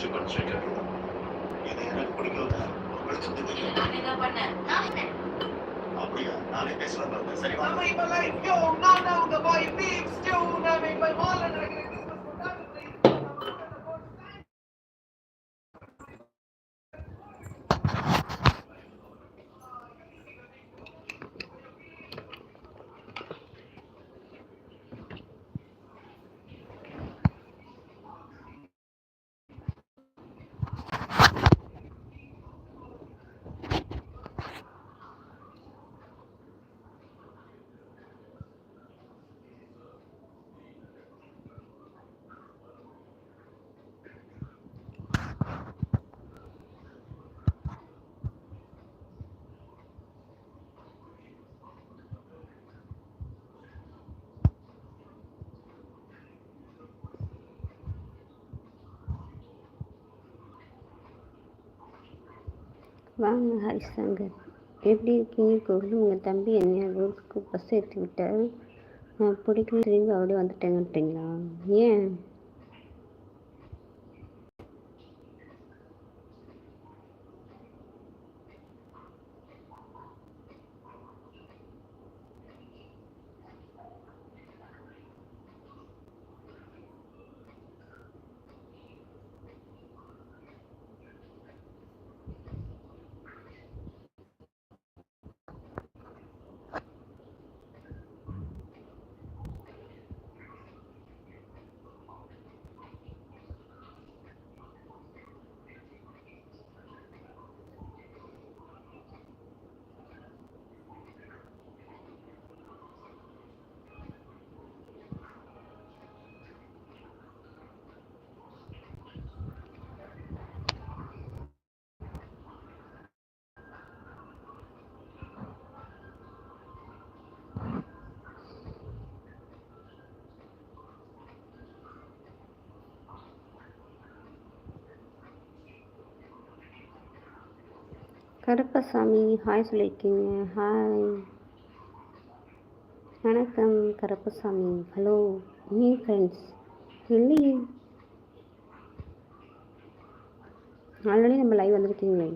இது எனக்கு பிடிக்கல உங்களுக்கு எப்படி தெரியும் நானே பண்ணேன். நான் அப்படியா? நானே பேசலாம் சரி mamãe, yo, não, não, the boy. beef stew, na me, வாங்க ஹரிசங்கர் எப்படி இருக்கீங்க? கோகுல் உங்கள் தம்பி என்ன ஊருக்கு பஸ் ஏற்றி விட்டார் நான் பிடிக்கல திரும்பி அப்படியே வந்துட்டேங்கன்றீங்களா ஏன்? கருப்பசாமி ஹாய் சொல்லியிருக்கீங்க. ஹாய் வணக்கம் கருப்பசாமி. ஹலோ நியூ ஃப்ரெண்ட்ஸ் இல்லையே ஆல்ரெடி நம்ம live வந்திருக்கீங்களே.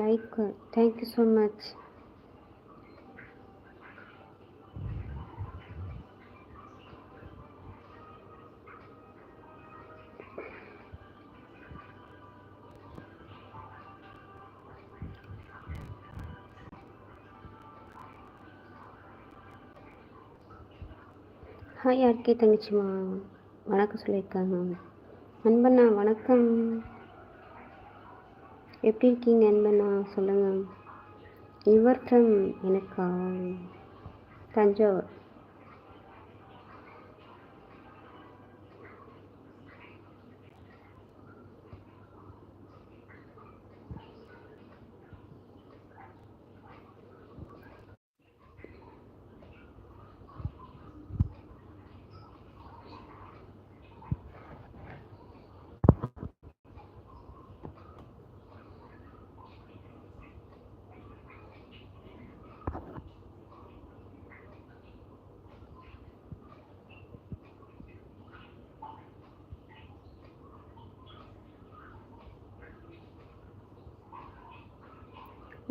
Like thank you so much hi யாருக்கே தங்கச்சிமா. வணக்கம் சொல்லியிருக்காங்க. அன்பண்ணா வணக்கம். எப்படி இருக்கீங்க அன்பண்ணா சொல்லுங்கள் யுவர் ஃப்ரம் எனக்கா தஞ்சாவூர்.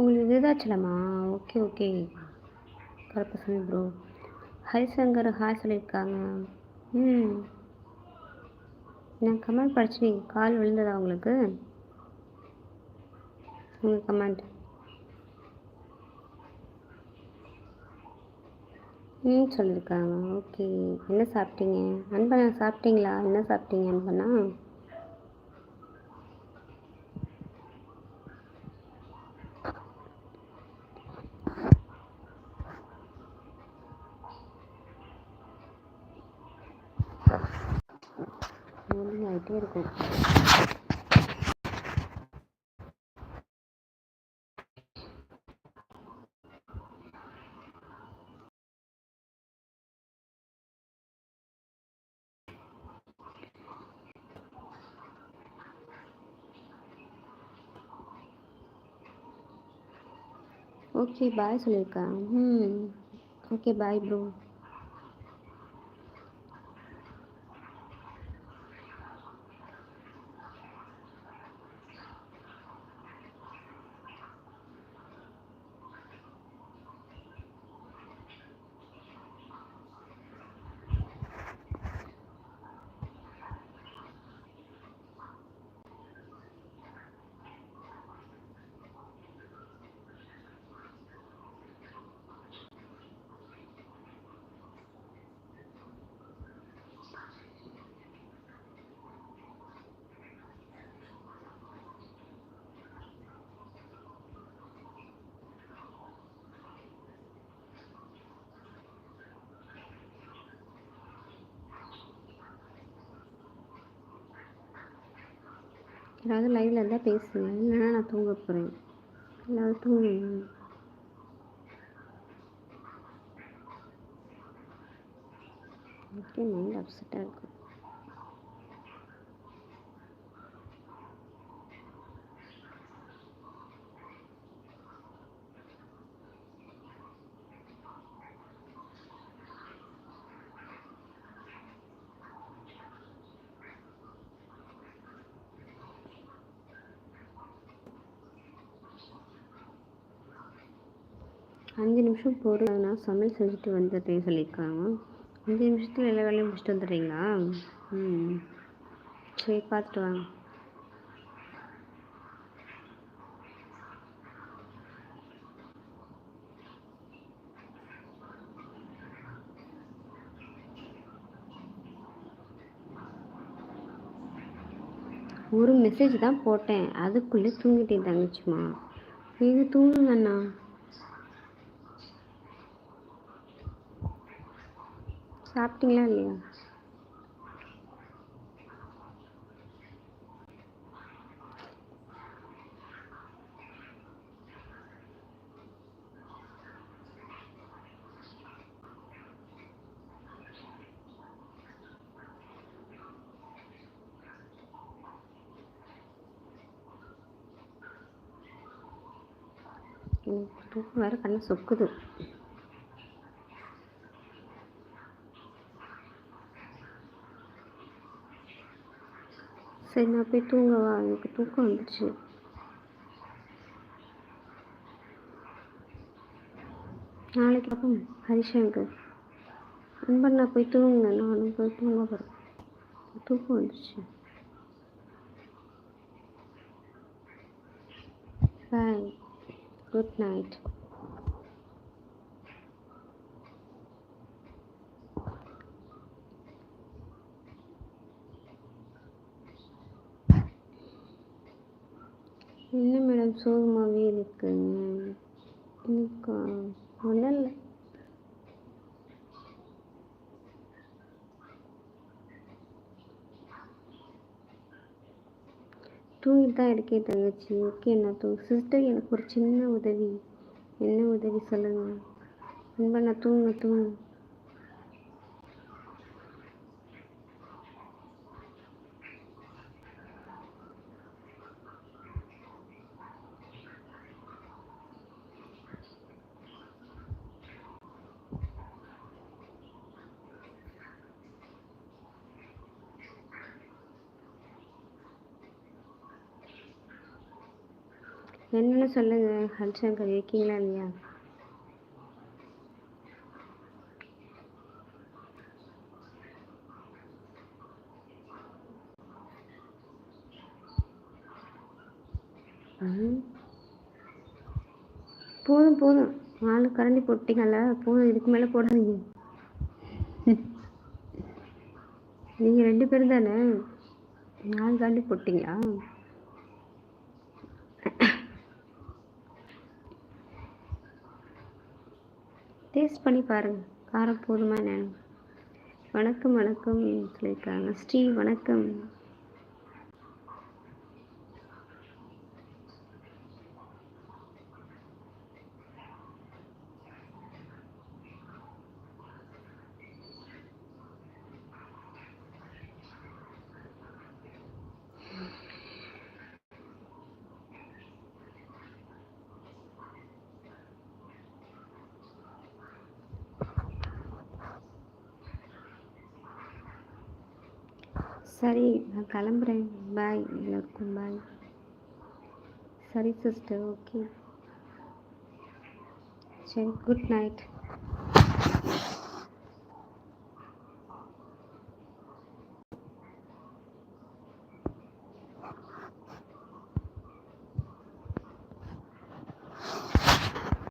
உங்களுக்கு விருதாச்சலமா okay okay Karuppasamy bro Harishankar hi சொல்லியிருக்காங்க ம். நான் கமெண்ட் படிச்சு நீங்கள் கால் விழுந்ததா உங்களுக்கு? உங்கள் கமெண்ட் ம் சொல்லியிருக்காங்க ஓகே என்ன சாப்பிட்டீங்க? அன்பண்ணா சாப்பிட்டீங்களா? என்ன சாப்பிட்டீங்க அன்பண்ணா मुझे okay bye Sulekha hmm okay bye bro ஏதாவது லைவில் இருந்தால் பேசுங்க. இல்லைன்னா நான் தூங்க போகிறேன் ஏதாவது தூங்குங்க. ஓகே மைண்ட் அப்செட்டாக இருக்கும் அஞ்சு நிமிஷம் போடுறதுனா சமையல் செஞ்சுட்டு வந்துடுறேன் சொல்லியிருக்காங்க. அஞ்சு நிமிஷத்தில் எல்லா வேலையும் முடிச்சுட்டு வந்துடுறீங்களா? ம். சரி பார்த்துட்டு வாங்க. ஒரு மெசேஜ் தான் போட்டேன். அதுக்குள்ளே தூங்கிட்டேன் தங்கச்சிம்மா. இது தூங்குங்கண்ணா. சாப்பிட்டீங்களா இல்லையா? எனக்கு தூக்கம் வேறு கண்ணை சொக்குது. சரி நான் போய் தூங்கவா எனக்கு தூக்கம் வந்துச்சு நாளைக்கு பார்ப்போம் ஹரிசங்கர். நண்பர் நான் போய் தூங்குங்க. நானும் போய் தூங்க போகிறேன் தூக்கம் வந்துச்சு பாய் குட் நைட் என்ன மேடம் சோகமாகவே இருக்குங்க? எனக்கு? ஒன்றும் இல்லை தூங்கிட்டு தான் இருக்கேன் தங்கச்சி. ஓகே நான் தூங்க சிஸ்டர் எனக்கு ஒரு சின்ன உதவி. என்ன உதவி சொல்லுங்கள் ரொம்ப நான் தூங்க தூங்க. என்னென்னு சொல்லுங்க ஹரிசங்கர் இருக்கீங்களா இல்லையா போதும் போதும். நாலு கரண்டி போட்டீங்கல்ல போதும். இதுக்கு மேலே போடாதீங்க. நீங்கள் ரெண்டு பேரும் தானே? நாலு கரண்டி போட்டீங்களா? டேஸ்ட் பண்ணி பாருங்கள் காரம் போதுமா என்னன்னு. வணக்கம் வணக்கம். சொல்லியிருக்காங்க ஸ்ரீ வணக்கம். சரி நான் கிளம்புறேன். பாய் எல்லாருக்கும் பாய் சரி சிஸ்டர் ஓகே சரி குட் நைட்